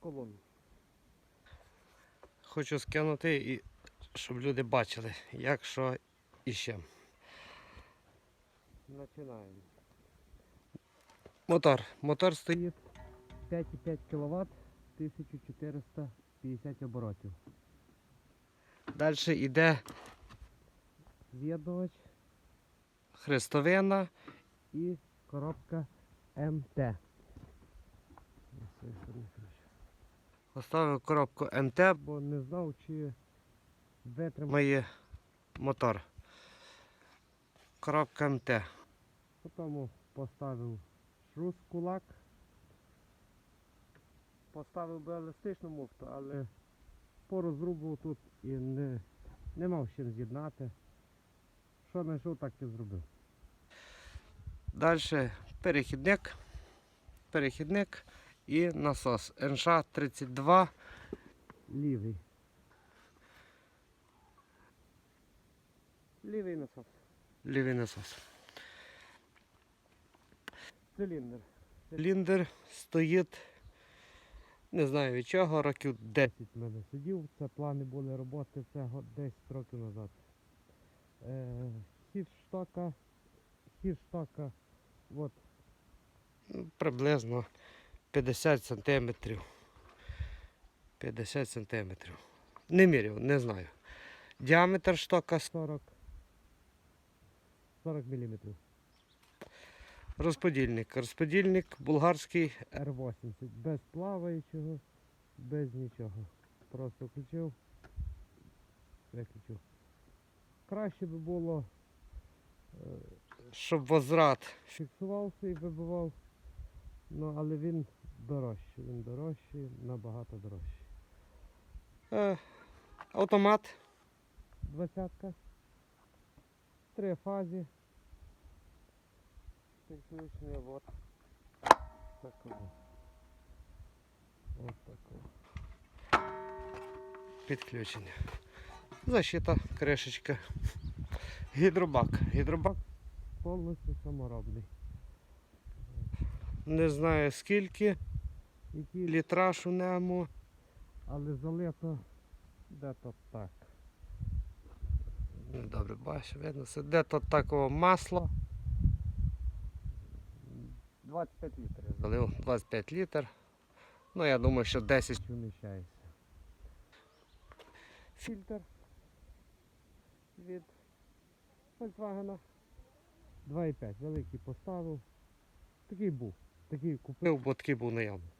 колон. Хочу скинути, і щоб люди бачили, як що і ще. Починаємо. Мотор. Мотор стоїть. 5,5 кВт, 1450 оборотів. Далі йде З'єднувач хрестовина. і коробка МТ. Поставив коробку МТ, Бо не знав, чи витримає. має мотор. Коробка МТ. Потім поставив шрус кулак. Поставив би еластичну муфту, але порозрубував тут і не, не мав чим з'єднати. Що знайшов, так і зробив. Далі перехідник. Перехідник і насос НШ-32. Лівий. Лівий насос. Лівий насос. Циліндр. Циліндр стоїть, не знаю від чого, років 10. 10 в мене сидів, це плани були роботи, це 10 років назад. Е, хід штока, от, Приблизно 50 сантиметрів. 50 сантиметрів. Не міряв, не знаю. Діаметр штока 40, 40 мм. розподільник. Розподільник булгарський R80, без плаваючого, без нічого. Просто включив, виключив. Краще би було, е, щоб возврат. фіксувався і вибивав, ну, але він дорожчий, він дорожчий, набагато дорожчий. Е, автомат. Двадцятка. Три фазі. Підключення вот. Такого. От такого. Підключення. Защита, кришечка. Гідробак. Гідробак. Повністю саморобний. Не знаю скільки. Який Літраж у ньому. але залито де-то так. Добре, бачу, видно. Це де то такого масла. 25 літрів. Залив 25 літр. Ну, я думаю, що 10 Вміщається. Фільтр від Volkswagen 2,5. Великий поставив. Такий був. Такий купив. купив, бо такий був наявний.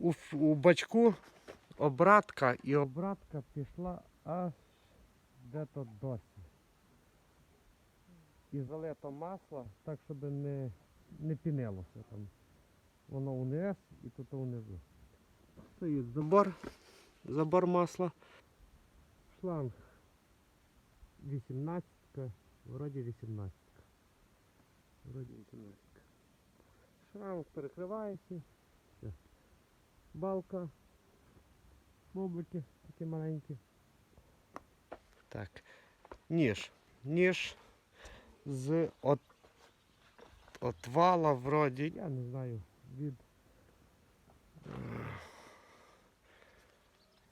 У, у бачку обратка і. Обратка пішла аж де-то досі. І залито масло, так щоб не, не пінилося там. Воно униз і тут унизу. стоїть забор. Забор масла. Шланг 18, вроді 18. Вроді 18. Шланг перекривається. Все. Балка. Бублики такі маленькі. Так. Ніж. Ніж з от... отвала вроді. Я не знаю, від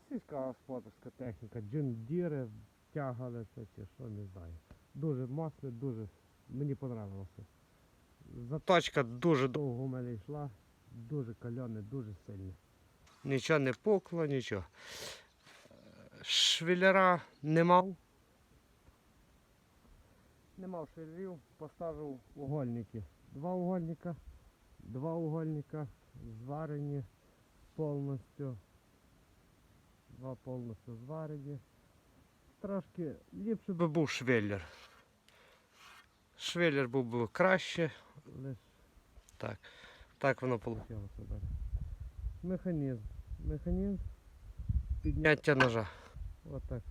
сільська господарська техніка, джиндіри тягали це чи що, не знаю. Дуже масло, дуже мені понравилося. Зато Точка дуже довго. в мене йшла, дуже кальоне, дуже сильне. Нічого не пукло, нічого. Швеллера не мав. Не мав швеллерів, поставив угольники. Два угольника, два угольника зварені повністю. Два повністю зварені. Трошки ліпше Би був швеллер. Швеллер був би краще. Так. Так воно вийшло. Механізм. Механізм Підняття ножа. отак.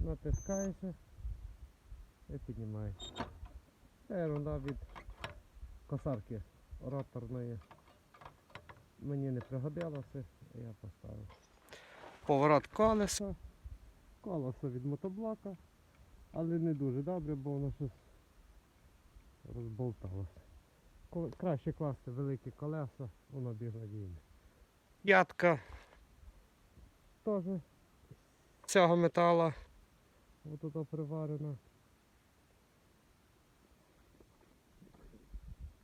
Натискається і піднімається. Це ерунда від косарки роторної. Мені не пригодилося, я поставив. Поворот колеса. Колесо. Колесо від мотоблока, але не дуже добре, бо воно щось розболталося. краще класти великі колеса, воно більш надійне. Ядка Теж цього метала. отут приварено.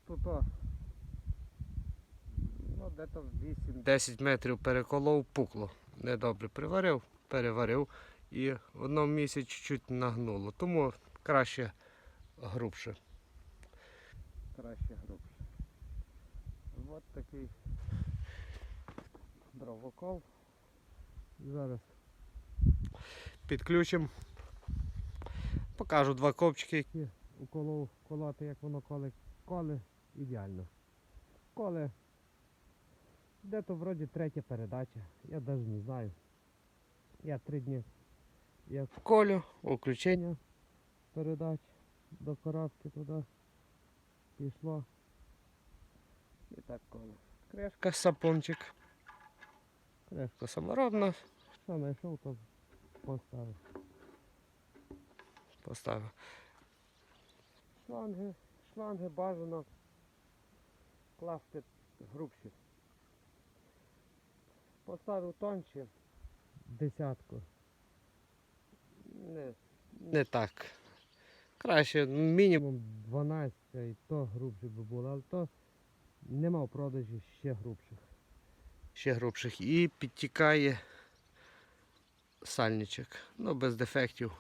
Тут ну, де-то 8 10 метрів переколов, пукло. Недобре приварив, переварив і в одному місці чуть-чуть нагнуло. Тому краще грубше. краще грубше. От такий дровокол. Зараз Підключимо. Покажу два копчики. які уколов колоти, як воно коле, коле ідеально. Коле. Де-то вроді третя передача. Я навіть не знаю. Я три дні як Колю, включення. передач до коробки туди пішло. І так коле. Кришка, Сапончик. Кришка. Саморобна. Що знайшов, то поставив. Поставив. Шланги, шланги бажано класти грубші. Поставив тонші. Десятку. Не, Не так. Краще мінімум. мінімум 12 і то грубше би було, але то нема в продажі ще грубших. Ще грубших. І підтікає сальничок. Ну, без дефектів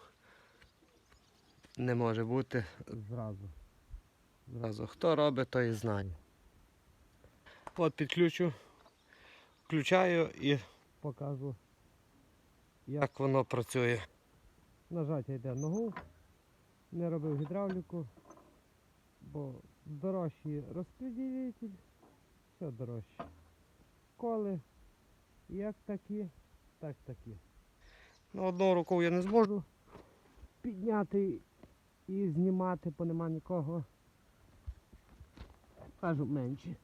не може бути. Зразу. Зразу хто робить, той і знає. От підключу, включаю і Покажу. як воно працює. Нажаття йде ногу. Не робив гідравліку, бо дорожчий розподілитель, все дорожче. Коли як такі, так такі. Ну, одного рукою я не зможу. Підняти і знімати, бо нема нікого. Кажу менше.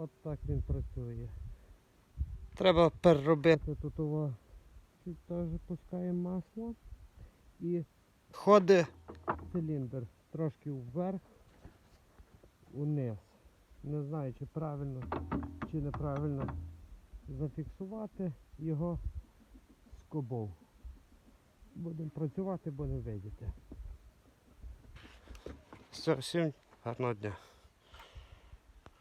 От так він працює. Треба переробити. Тут його теж пускаємо масло. І Ходи циліндр трошки вверх, униз. Не знаю, чи правильно, чи неправильно зафіксувати його скобов. Будемо працювати, будемо видіти. Все, всім гарного дня.